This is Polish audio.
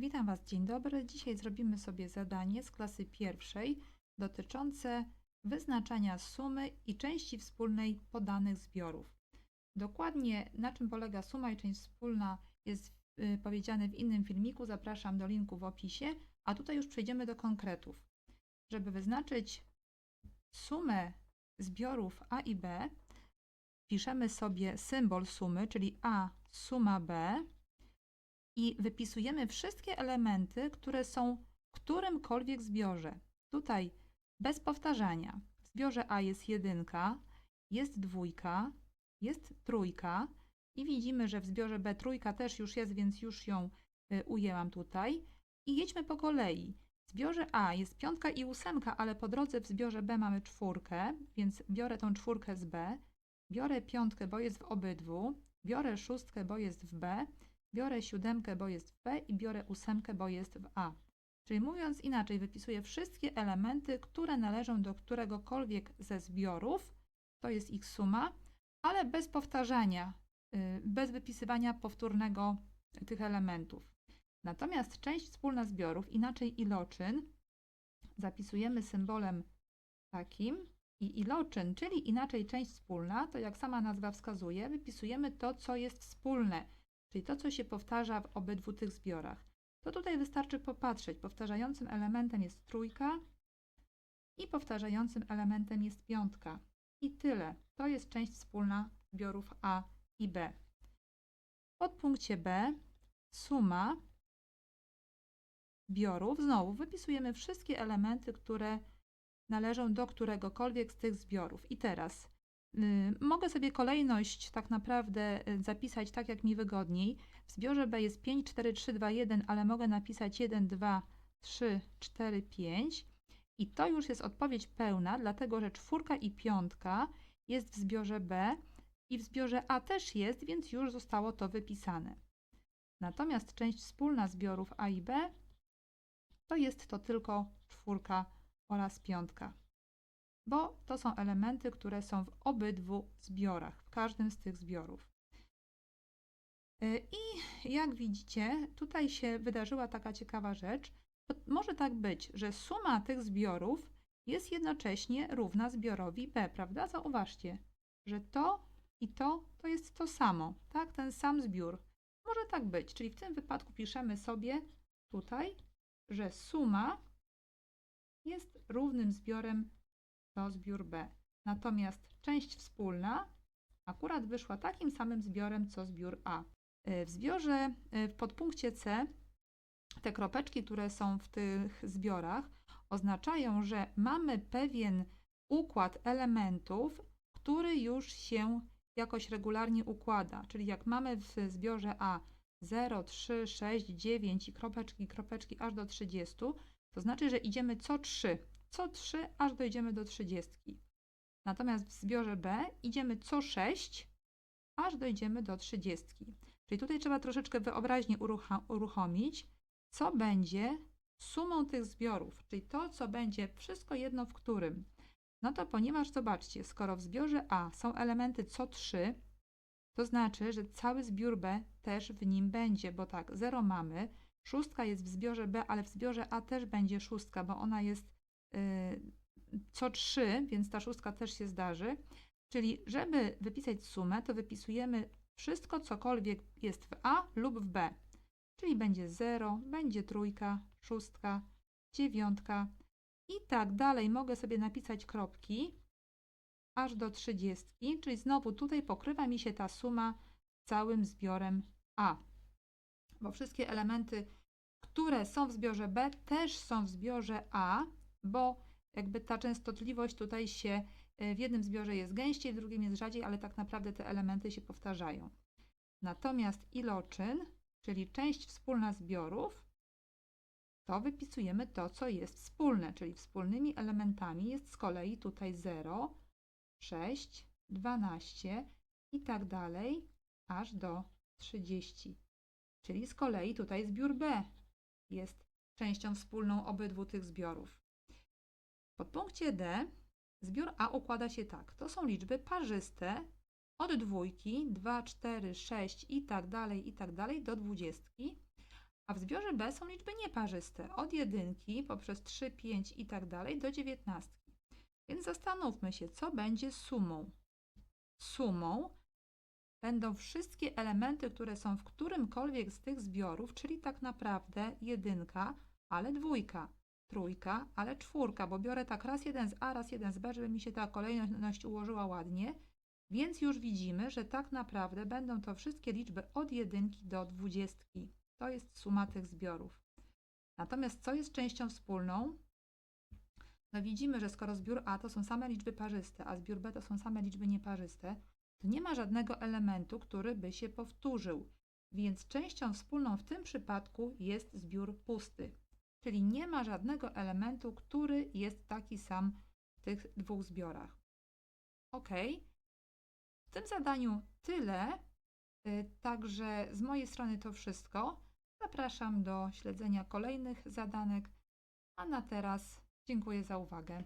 Witam Was, dzień dobry. Dzisiaj zrobimy sobie zadanie z klasy pierwszej dotyczące wyznaczania sumy i części wspólnej podanych zbiorów. Dokładnie na czym polega suma i część wspólna jest y, powiedziane w innym filmiku. Zapraszam do linku w opisie, a tutaj już przejdziemy do konkretów. Żeby wyznaczyć sumę zbiorów A i B, piszemy sobie symbol sumy, czyli A suma B i wypisujemy wszystkie elementy, które są w którymkolwiek zbiorze. Tutaj bez powtarzania. W zbiorze A jest jedynka, jest dwójka, jest trójka i widzimy, że w zbiorze B trójka też już jest, więc już ją y, ujęłam tutaj. I jedźmy po kolei. W zbiorze A jest piątka i ósemka, ale po drodze w zbiorze B mamy czwórkę, więc biorę tą czwórkę z B, biorę piątkę, bo jest w obydwu, biorę szóstkę, bo jest w B, biorę siódemkę, bo jest w B i biorę ósemkę, bo jest w A. Czyli mówiąc inaczej, wypisuję wszystkie elementy, które należą do któregokolwiek ze zbiorów, to jest ich suma, ale bez powtarzania, y, bez wypisywania powtórnego tych elementów. Natomiast część wspólna zbiorów, inaczej iloczyn, zapisujemy symbolem takim i iloczyn, czyli inaczej część wspólna, to jak sama nazwa wskazuje, wypisujemy to, co jest wspólne, czyli to, co się powtarza w obydwu tych zbiorach. To tutaj wystarczy popatrzeć. Powtarzającym elementem jest trójka i powtarzającym elementem jest piątka. I tyle. To jest część wspólna zbiorów A i B. W podpunkcie B suma zbiorów. Znowu wypisujemy wszystkie elementy, które należą do któregokolwiek z tych zbiorów. I teraz mogę sobie kolejność tak naprawdę y, zapisać tak, jak mi wygodniej. W zbiorze B jest 5, 4, 3, 2, 1, ale mogę napisać 1, 2, 3, 4, 5. I to już jest odpowiedź pełna, dlatego że czwórka i piątka jest w zbiorze B i w zbiorze A też jest, więc już zostało to wypisane. Natomiast część wspólna zbiorów A i B to jest to tylko czwórka oraz piątka, bo to są elementy, które są w obydwu zbiorach, w każdym z tych zbiorów. Y, I jak widzicie, tutaj się wydarzyła taka ciekawa rzecz. Może tak być, że suma tych zbiorów jest jednocześnie równa zbiorowi B, prawda? Zauważcie, że to i to to jest to samo, tak? Ten sam zbiór. Może tak być, czyli w tym wypadku piszemy sobie tutaj, że suma jest równym zbiorem to zbiór B. Natomiast część wspólna akurat wyszła takim samym zbiorem co zbiór A. E, w zbiorze, e, w podpunkcie C, te kropeczki, które są w tych zbiorach, oznaczają, że mamy pewien układ elementów, który już się jakoś regularnie układa. Czyli jak mamy w zbiorze A 0, 3, 6, 9 i kropeczki, kropeczki aż do 30, to znaczy, że idziemy co 3, co 3 aż dojdziemy do 30. Natomiast w zbiorze B idziemy co 6 aż dojdziemy do 30. Czyli tutaj trzeba troszeczkę wyobraźnię uruchomić, co będzie sumą tych zbiorów, czyli to, co będzie wszystko jedno w którym. No to ponieważ zobaczcie, skoro w zbiorze A są elementy co 3, to znaczy, że cały zbiór B też w nim będzie, bo tak, 0 mamy, szóstka jest w zbiorze B, ale w zbiorze A też będzie szóstka, bo ona jest co 3, więc ta szóstka też się zdarzy. Czyli żeby wypisać sumę, to wypisujemy wszystko, cokolwiek jest w A lub w B. Czyli będzie 0, będzie trójka, szóstka, dziewiątka i tak dalej. Mogę sobie napisać kropki aż do 30, czyli znowu tutaj pokrywa mi się ta suma całym zbiorem A. Bo wszystkie elementy, które są w zbiorze B, też są w zbiorze A, bo jakby ta częstotliwość tutaj się e, w jednym zbiorze jest gęściej, w drugim jest rzadziej, ale tak naprawdę te elementy się powtarzają. Natomiast iloczyn, czyli część wspólna zbiorów, to wypisujemy to, co jest wspólne, czyli wspólnymi elementami jest z kolei tutaj 0, 6, 12 i tak dalej, aż do 30. Czyli z kolei tutaj zbiór B jest częścią wspólną obydwu tych zbiorów. Podpunkcie D zbiór A układa się tak. To są liczby parzyste od dwójki, 2, 4, 6 i tak dalej, i tak dalej do dwudziestki. A w zbiorze B są liczby nieparzyste, od jedynki poprzez 3, 5 i tak dalej do dziewiętnastki. Więc zastanówmy się, co będzie sumą. Sumą będą wszystkie elementy, które są w którymkolwiek z tych zbiorów, czyli tak naprawdę jedynka, ale dwójka, trójka, ale czwórka, bo biorę tak raz jeden z A, raz jeden z B, żeby mi się ta kolejność ułożyła ładnie. Więc już widzimy, że tak naprawdę będą to wszystkie liczby od jedynki do dwudziestki. To jest suma tych zbiorów. Natomiast co jest częścią wspólną? No widzimy, że skoro zbiór A to są same liczby parzyste, a zbiór B to są same liczby nieparzyste, to nie ma żadnego elementu, który by się powtórzył. Więc częścią wspólną w tym przypadku jest zbiór pusty. Czyli nie ma żadnego elementu, który jest taki sam w tych dwóch zbiorach. Ok. W tym zadaniu tyle. Y, Także z mojej strony to wszystko. Zapraszam do śledzenia kolejnych zadanek. A na teraz dziękuję za uwagę.